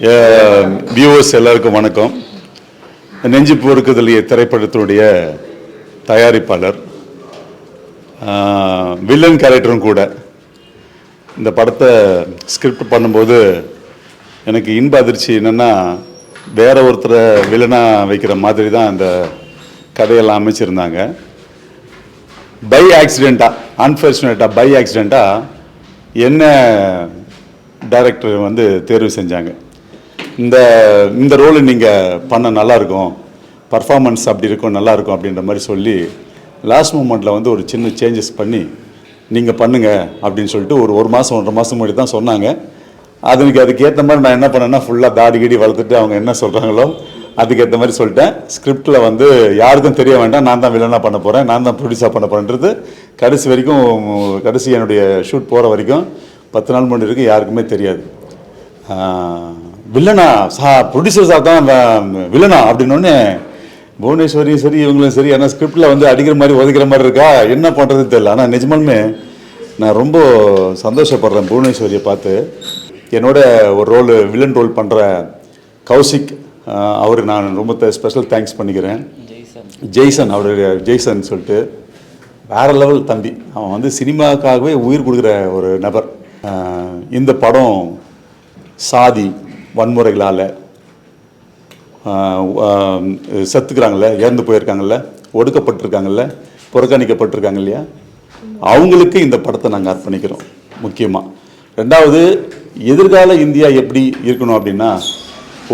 Viewers எல்லாருக்கும் வணக்கம். நெஞ்சு பொறுக்குதலிய திரைப்படத்தினுடைய தயாரிப்பாளர் வில்லன் கேரக்டரும் கூட இந்த படத்தை ஸ்கிரிப்ட் பண்ணும்போது எனக்கு இன்ப அதிர்ச்சி என்னென்னா வேற ஒருத்தரை வில்லனாக வைக்கிற மாதிரி தான் அந்த கதையெல்லாம் அமைச்சிருந்தாங்க. பை ஆக்சிடெண்ட்டாக அன்ஃபார்ச்சுனேட்டாக பை ஆக்சிடெண்ட்டாக என்ன டைரக்டர் வந்து தேர்வு செஞ்சாங்க. இந்த இந்த ரோல் நீங்கள் பண்ண நல்லாயிருக்கும் பர்ஃபார்மன்ஸ் அப்படி இருக்கும் நல்லா இருக்கும் அப்படின்ற மாதிரி சொல்லி லாஸ்ட் மூமெண்ட்டில் வந்து ஒரு சின்ன சேஞ்சஸ் பண்ணி நீங்கள் பண்ணுங்கள் அப்படின்னு சொல்லிட்டு ஒரு ஒரு மாதம் ஒன்றரை மாதம் முன்னாடி தான் சொன்னாங்க. அதுக்கு அதுக்கேற்ற மாதிரி நான் என்ன பண்ணேன்னா ஃபுல்லாக தாடி கீடி வளர்த்துட்டு அவங்க என்ன சொல்கிறாங்களோ அதுக்கேற்ற மாதிரி சொல்லிட்டேன். ஸ்கிரிப்டில் வந்து யாருக்கும் தெரிய வேண்டாம் நான் தான் வில்லனாக பண்ண போகிறேன் நான் தான் ப்ரொடியூஸாக பண்ண போகிறேன்றது கடைசி வரைக்கும் கடைசி என்னுடைய ஷூட் போகிற வரைக்கும் பத்து நாள் முன்னாடி வரைக்கும் யாருக்குமே தெரியாது. வில்லனா சா ப்ரொடியூசர் சார் தான் வ- வில்லனா அப்படின்னோடனே புவனேஸ்வரியும் சரி இவங்களும் சரி ஆனால் ஸ்கிரிப்டில் வந்து அடிக்கிற மாதிரி உதைக்கிற மாதிரி இருக்கா? என்ன பண்ணுறது தெரியல. ஆனால் நிஜமாலுமே நான் ரொம்ப சந்தோஷப்படுறேன் புவனேஸ்வரியை பார்த்து. என்னோட ஒரு ரோல் வில்லன் ரோல் பண்ணுற கௌசிக் அவர் அவருக்கு நான் ரொம்ப ஸ்பெஷல் தேங்க்ஸ் பண்ணிக்கிறேன். ஜெய்சன் அவருடைய ஜெய்சன் சொல்லிட்டு வேறு லெவல் தம்பி. அவன் வந்து சினிமாவுக்காகவே உயிர் கொடுக்குற ஒரு நபர். இந்த படம் சாதி வன்முறைகளால் செத்துக்கிறாங்கல்ல இறந்து போயிருக்காங்கல்ல ஒடுக்கப்பட்டிருக்காங்கல்ல புறக்கணிக்கப்பட்டிருக்காங்க இல்லையா அவங்களுக்கு இந்த படத்தை நாங்கள் அர்ப்பணிக்கிறோம் முக்கியமாக ரெண்டாவது எதிர்கால இந்தியா எப்படி இருக்கணும் அப்படின்னா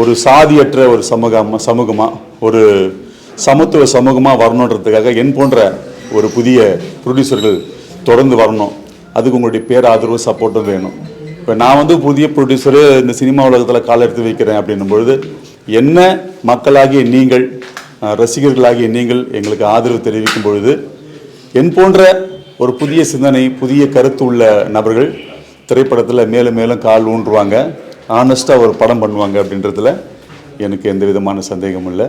ஒரு சாதியற்ற ஒரு சமூகமாக சமூகமாக ஒரு சமத்துவ சமூகமாக வரணுன்றதுக்காக என் போன்ற ஒரு புதிய ப்ரொடியூசர்கள் தொடர்ந்து வரணும். அதுக்கு உங்களுடைய பேராதரவு சப்போர்ட்டும் வேணும். இப்போ நான் வந்து புதிய ப்ரொடியூசரு இந்த சினிமா உலகத்தில் கால் எடுத்து வைக்கிறேன் அப்படின்னும் பொழுது என்ன மக்களாகிய நீங்கள் ரசிகர்களாகிய நீங்கள் எங்களுக்கு ஆதரவு தெரிவிக்கும் பொழுது என் போன்ற ஒரு புதிய சிந்தனை புதிய கருத்து உள்ள நபர்கள் திரைப்படத்தில் மேலும் மேலும் கால் ஊன்றுவாங்க ஆனஸ்ட்டாக ஒரு படம் பண்ணுவாங்க அப்படின்றதுல எனக்கு எந்த விதமான சந்தேகமும் இல்லை.